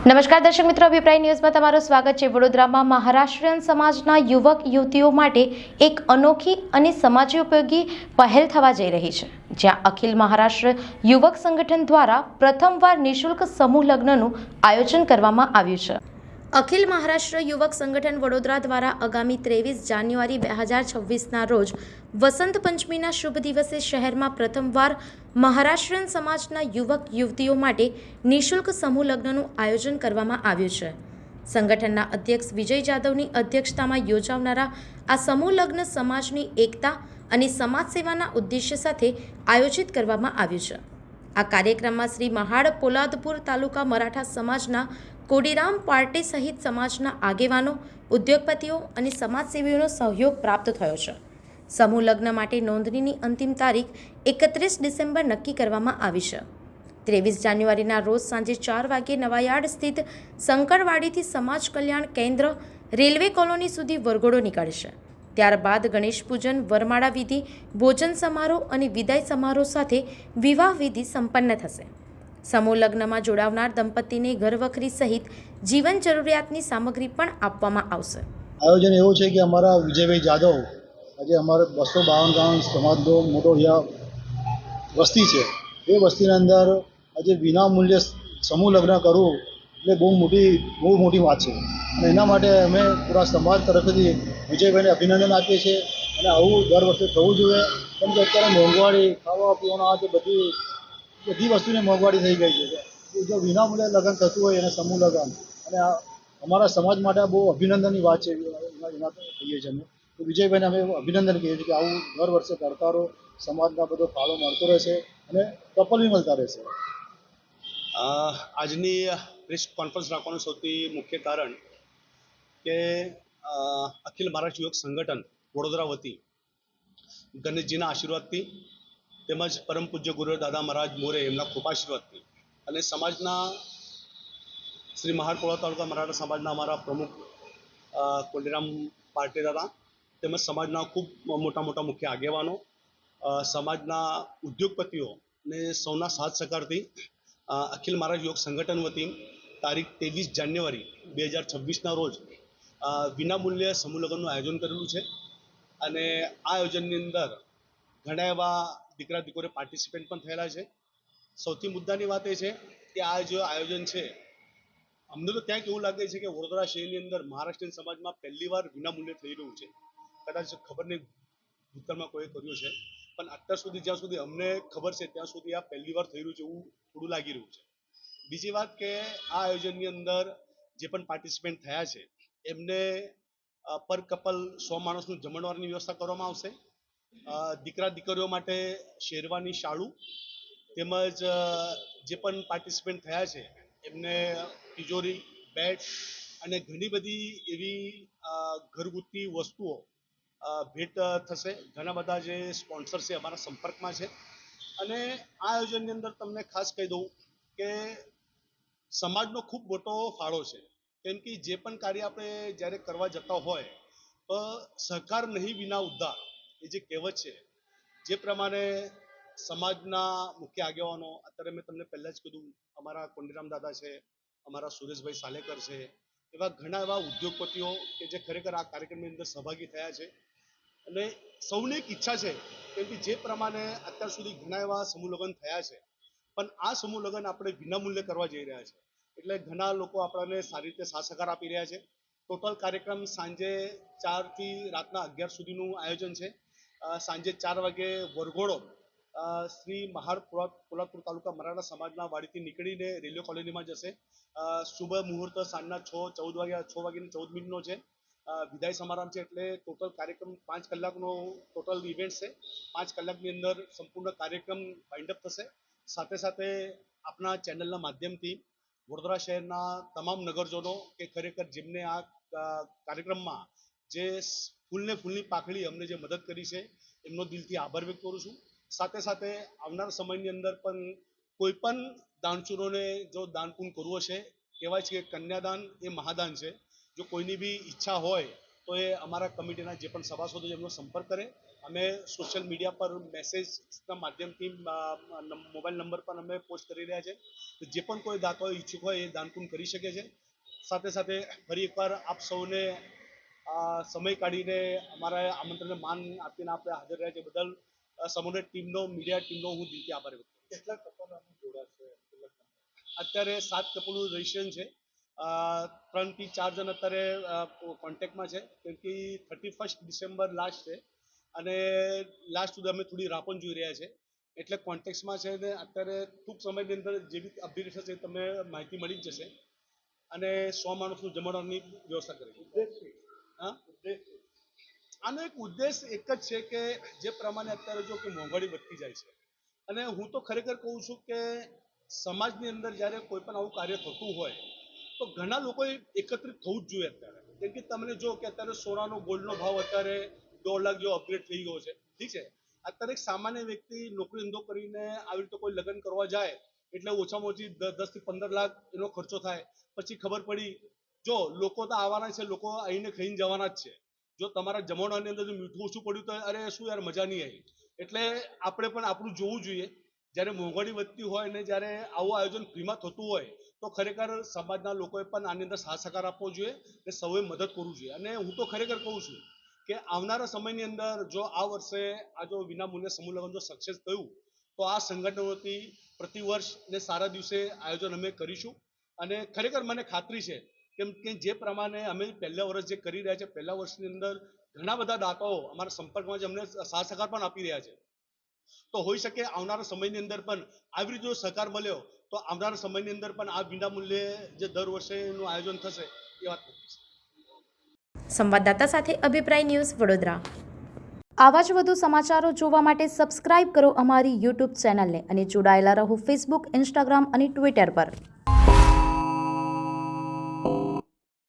નમસ્કાર દર્શક મિત્રો, અભિપ્રાય ન્યૂઝમાં તમારું સ્વાગત છે. વડોદરામાં મહારાષ્ટ્રીયન સમાજના યુવક, યુવતીઓ માટે એક અનોખી અને સમાજ ઉપયોગી પહેલ થવા જઈ રહી છે, જ્યાં અખિલ મહારાષ્ટ્ર યુવક સંગઠન દ્વારા પ્રથમવાર નિઃશુલ્ક સમૂહ લગ્નનું આયોજન કરવામાં આવ્યું છે. અખિલ મહારાષ્ટ્ર યુવક સંગઠન વડોદરા દ્વારા આગામી ત્રેવીસ જાન્યુઆરી બે હજાર છવ્વીસના રોજ વસંત પંચમીના શુભ દિવસે શહેરમાં પ્રથમવાર મહારાષ્ટ્રીયન સમાજના યુવક યુવતીઓ માટે નિઃશુલ્ક સમૂહ લગ્નનું આયોજન કરવામાં આવ્યું છે. સંગઠનના અધ્યક્ષ વિજય જાદવની અધ્યક્ષતામાં યોજાવનારા આ સમૂહ લગ્ન સમાજની એકતા અને સમાજ સેવાના ઉદ્દેશ્ય સાથે આયોજિત કરવામાં આવ્યું છે. આ કાર્યક્રમમાં શ્રી મહાડ પોલાદપુર તાલુકા મરાઠા સમાજના કોડીરામ પાર્ટી સહિત સમાજના આગેવાનો, ઉદ્યોગપતિઓ અને સમાજસેવીઓનો સહયોગ પ્રાપ્ત થયો છે. સમૂહ લગ્ન માટે નોંધણીની અંતિમ તારીખ એકત્રીસ ડિસેમ્બર નક્કી કરવામાં આવી છે. ત્રેવીસ જાન્યુઆરીના રોજ સાંજે ચાર વાગ્યે નવાયાર્ડ સ્થિત શંકરવાડીથી સમાજ કલ્યાણ કેન્દ્ર રેલવે કોલોની સુધી વરઘોડો નીકળશે. ત્યારબાદ ગણેશ પૂજન, વરમાળા વિધિ, ભોજન સમારોહ અને વિદાય સમારોહ સાથે વિવાહ વિધિ સંપન્ન થશે. સમૂહ લગ્નમાં જોડાવનાર દંપતીને ઘરવખરી સહિત જીવન જરૂરિયાતની સામગ્રી પણ આપવામાં આવશે. આયોજન એવું છે કે અમારા વિજયભાઈ જાદવ આજે અમારે બસો બાવન ગામ સમાજનો મોટો વસ્તી છે. એ વસ્તીની અંદર આજે વિના મૂલ્યે સમૂહ લગ્ન કરવું એટલે બહુ મોટી બહુ મોટી વાત છે. અને એના માટે અમે પૂરા સમાજ તરફથી વિજયભાઈને અભિનંદન આપીએ છીએ. અને આવું દર વર્ષે થવું જોઈએ. કેમ કે અત્યારે મોંઘવારી ખાવા પીવાના આ જે બધી બધી વસ્તુની મોંઘવારી થઈ ગઈ છે. જો વિનામૂલ્યે લગ્ન થતું હોય એને સમૂહ લગ્ન. અને આ અમારા સમાજ માટે બહુ અભિનંદનની વાત છે એના કહીએ છીએ અમે. તો વિજયભાઈને અમે અભિનંદન કહીએ છીએ કે આવું દર વર્ષે રહો સમાજના બધો ફાળો મળતો રહેશે અને કપલ બી મળતા રહેશે આજની પ્રેસ કોન્ફરન્સ રાખવાનું સૌથી મુખ્ય કારણ કે અખિલ મહારાષ્ટ્ર યુવક સંગઠન વડોદરા વતી ગણેશજીના આશીર્વાદથી તેમજ પરમ પૂજ્ય ગુરુ દાદા મહારાજ મોરે એમના કૃપાશીર્વાદથી અને સમાજના શ્રી મહારપુરા તાલુકા મરાઠા સમાજના અમારા પ્રમુખ કોંડીરામ પાર્ટી દાદા તેમજ સમાજના ખૂબ મોટા મોટા મુખ્ય આગેવાનો સમાજના ઉદ્યોગપતિઓ ને સૌના સાથ સહકારથી અખિલ મહારાજ યોગ સંગઠન વતી તારીખ ત્રેવીસ જાન્યુઆરી બે હજાર છવ્વીસના રોજ વિનામૂલ્ય સમૂહ લગ્નનું આયોજન કરેલું છે. અને આ આયોજનની અંદર ઘણા એવા દીકરા દીકરીઓ પાર્ટિસિપેન્ટ પણ થયેલા છે. સૌથી મુદ્દાની વાત એ છે કે આ જે આયોજન છે, અમને તો ત્યાં એવું લાગે છે કે વડોદરા શહેરની અંદર મહારાષ્ટ્રીયન સમાજમાં પહેલી વાર વિનામૂલ્યે થઈ રહ્યું છે. કદાચ ખબર નહીં ભૂતકાળમાં કોઈ કર્યું છે, પણ અત્યાર સુધી, જ્યાં સુધી અમને ખબર છે, ત્યાં સુધી આ પહેલી વાર થઈ રહ્યું છે એવું થોડું લાગી રહ્યું છે. બીજી વાત કે આ આયોજનની અંદર જે પણ પાર્ટિસિપેન્ટ થયા છે, એમને પર કપલ સો માણસનું જમણવારની વ્યવસ્થા કરવામાં આવશે. દીકરા દીકરીઓ માટે શેરવાની શાળું તેમજ જે પણ પાર્ટિસિપેન્ટ થયા છે, એમને તિજોરી બેટ અને ઘણી બધી એવી ઘરગુતી વસ્તુઓ ભેટ થશે. ઘણા બધા જે સ્પોન્સર છે અમારા સંપર્કમાં છે. અને આ આયોજનની અંદર તમને ખાસ કહી દઉં કે સમાજનો ખૂબ મોટો ફાળો છે. કેમ કે જે પણ કાર્ય આપણે જ્યારે કરવા જતા હોય, તો સહકાર નહીં વિના ઉદ્ધાર. એ જે કહેવત છે, જે પ્રમાણે સમાજના મુખ્ય આગેવાનો, અત્યારે મેં તમને પહેલાં જ કીધું, અમારા કોંડીરામ દાદા છે, અમારા સુરેશભાઈ સાલેકર છે, એવા ઘણા એવા ઉદ્યોગપતિઓ કે જે ખરેખર આ કાર્યક્રમની અંદર સહભાગી થયા છે. અને સૌની એક ઈચ્છા છે કેમ કે જે પ્રમાણે અત્યાર સુધી ઘણા એવા સમૂહ થયા છે, પણ આ સમૂહ લગ્ન આપણે વિનામૂલ્યે કરવા જઈ રહ્યા છે. એટલે ઘણા લોકો આપણને સારી રીતે સાથ સહકાર આપી રહ્યા છે. ટોટલ કાર્યક્રમ સાંજે ચારથી રાતના અગિયાર સુધીનું આયોજન છે. સાંજે ચાર વાગે વરઘોડો શ્રી પોલા- પોલાદપુર તાલુકા મરાઠા સમાજના વાડીથી નીકળીને રેલવે કોલોનીમાં જશે. શુભ મુહૂર્ત સાંજના છ, ચૌદ વાગ્યા, છ વાગ્યાની ચૌદ મિનિટનો છે. વિદાય સમારંભ છે એટલે ટોટલ કાર્યક્રમ પાંચ કલાકનો ટોટલ ઇવેન્ટ છે. પાંચ કલાકની અંદર સંપૂર્ણ કાર્યક્રમ વાઇન્ડ અપ થશે. સાથે સાથે આપણા ચેનલના માધ્યમથી વડોદરા શહેરના તમામ નગરજનો કે ખરેખર જેમને આ કાર્યક્રમમાં જે ફૂલને ફૂલની પાખડી અમને જે મદદ કરી છે, એમનો દિલથી આભાર વ્યક્ત કરું છું. સાથે સાથે આવનાર સમયની અંદર પણ કોઈ પણ દાનચૂરોને જો દાન પુણ્ય કરવું હશે, કહેવાય છે કે કન્યાદાન એ મહાદાન છે. જો કોઈની બી ઈચ્છા હોય, તો એ અમારા કમિટીના જે પણ સભાસદો છે, એમનો સંપર્ક કરે. અમે સોશિયલ મીડિયા પર મેસેજના માધ્યમથી મોબાઈલ નંબર પર અમે પોસ્ટ કરી રહ્યા છે. જે પણ કોઈ દાતાઓ ઈચ્છુક હોય એ દાનપૂન કરી શકે છે. સાથે સાથે ફરી એકવાર આપ સૌને સમય કાઢીને અમારા આમંત્રણને માન આપીને આપણે હાજર રહ્યા છે. બદલ સમગ્ર ટીમનો મીડિયા ટીમનો હું દિલથી આભાર વ્યક્ત. કેટલા કપલ જોડાશે અત્યારે સાત કપલનું રજિસ્ટ્રેશન છે. ત્રણથી ચાર જણ અત્યારે કોન્ટેક્ટમાં છે. કેમ કે થર્ટી ફર્સ્ટ ડિસેમ્બર લાસ્ટ છે. અને લાસ્ટ સુધી અમે થોડી રાહ પણ જોઈ રહ્યા છે. એટલે કોન્ટેક્ટમાં છે ને અત્યારે ટૂંક સમયની અંદર જે બી અપડેટ થશે તમને માહિતી મળી જ જશે. અને સો માણસનું જમાડવાની વ્યવસ્થા કરી આનો એક ઉદ્દેશ એક જ છે કે જે પ્રમાણે અત્યારે જો કે મોંઘવારી વધતી જાય છે. અને હું તો ખરેખર કહું છું કે સમાજની અંદર જ્યારે કોઈ પણ આવું કાર્ય થતું હોય, તો ઘણા લોકોએ એકત્રિત થવું જ જોઈએ અત્યારે. કેમ કે તમને જો કે અત્યારે સોનાનો ગોલ્ડનો ભાવ અત્યારે દોઢ લાખ જેવો અપગ્રેડ થઈ ગયો છે. ઠીક છે? અત્યારે એક સામાન્ય વ્યક્તિ નોકરી ધંધો કરીને આવી રીતે કોઈ લગ્ન કરવા જાય, એટલે ઓછામાં ઓછી દસથી પંદર લાખ એનો ખર્ચો થાય. પછી ખબર પડી જો લોકો તો આવવાના છે, લોકો આવીને ખાઈને જવાના જ છે. જો તમારા જમણવાની અંદર જો મીઠું ઓછું પડ્યું તો અરે શું યાર, મજા નહીં આવી. એટલે આપણે પણ આપણું જોવું જોઈએ. જ્યારે મોંઘવારી વધતી હોય ને જ્યારે આવું આયોજન ફ્રીમાં થતું હોય, તો ખરેખર સમાજના લોકોએ પણ આની અંદર સાથ સહકાર આપવો જોઈએ અને સૌએ મદદ કરવું જોઈએ. અને હું તો ખરેખર કહું છું કે આવનારા સમયની અંદર જો આ વર્ષે આ જો વિનામૂલ્ય સમૂહ લગ્ન જો સક્સેસ થયું, તો આ સંગઠનોથી પ્રતિવર્ષ ને સારા દિવસે આયોજન અમે કરીશું. અને ખરેખર મને ખાતરી છે કેમ કે જે પ્રમાણે અમે પહેલા વર્ષ જે કરી રહ્યા છે, પહેલા વર્ષની અંદર ઘણા બધા દાતાઓ અમારા સંપર્કમાં જે અમને સાથ સહકાર પણ આપી રહ્યા છે. તો હોઈ શકે આવનારા સમયની અંદર પણ આવી રીતે સહકાર મળ્યો, તો આવનારા સમયની અંદર પણ આ વિનામૂલ્યે જે દર વર્ષે એનું આયોજન થશે, એ વાત સંવાદદાતા સાથે અભિપ્રાય ન્યૂઝ વડોદરા. આવા જ વધુ સમાચારો જોવા માટે સબસ્ક્રાઇબ કરો અમારી યુટ્યુબ ચેનલને અને જોડાયેલા રહો ફેસબુક ઇન્સ્ટાગ્રામ અને ટ્વિટર પર.